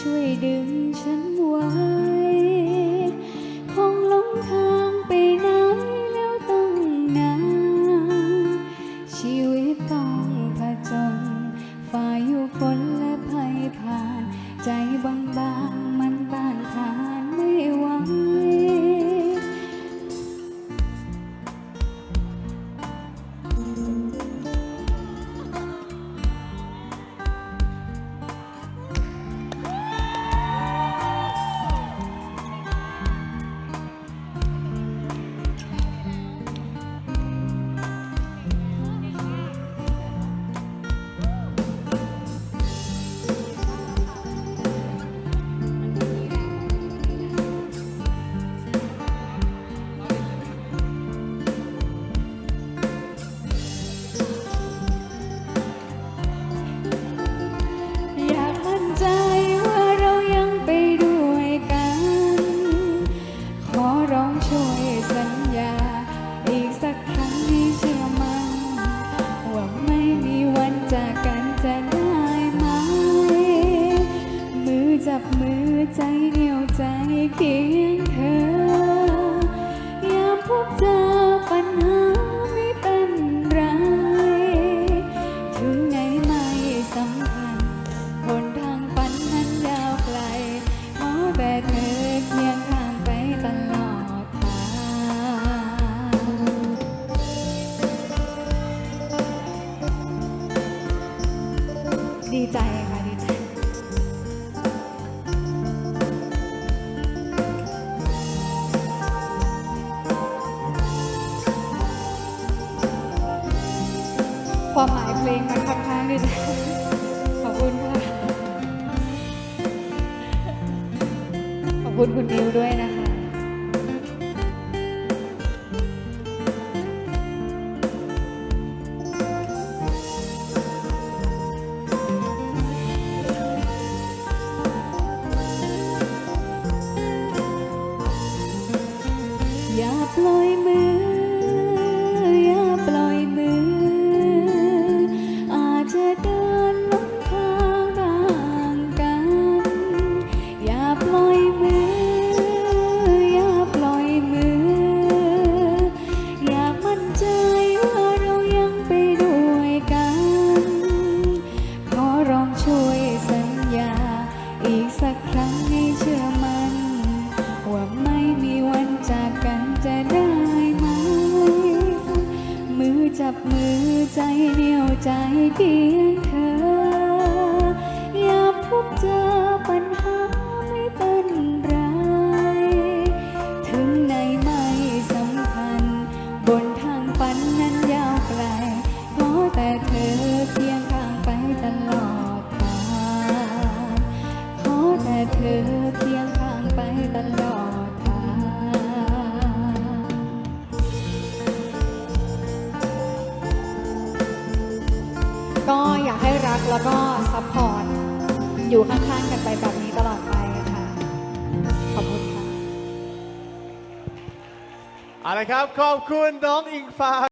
ช่วยดึงฉันไว้ คงหลงทางไปไหนแล้วต้องนานชีวิตต้องผจญฝ่ายอยู่ฝนและภัยผ่านใจบางบาง จับมือใจเดียวใจเคียงเธอยามพบเจอปัญหาไม่เป็นไร ถึงไหนไม่สำคัญบนทางฝันนั้นยาวไกลขอแบกเธอเคียงข้างไปตลอดทางดีใจ ความหมายเพลงมันค่อนข้างที่จะขอบคุณค่ะ ขอบคุณคุณนิวด้วยนะคะ สักครั้งให้เชื่อมัน ว่าไม่มีวันจากกันจะได้ไหม มือจับมือใจเหนียวใจเพียงเธอ อย่าพบเจอปัญหาไม่เป็นไร ถึงไหนไม่สำคัญ บนทางฝันนั้นยาวไกล ขอแต่เธอเพียงข้างไปตลอด เธอเพียงข้างไปตลอดทางก็อยากให้รักแล้วก็ซัพพอร์ตอยู่ข้างๆกันไปแบบนี้ตลอดไปค่ะ ขอบคุณค่ะ เอาละครับ ขอบคุณน้องอิงฟ้า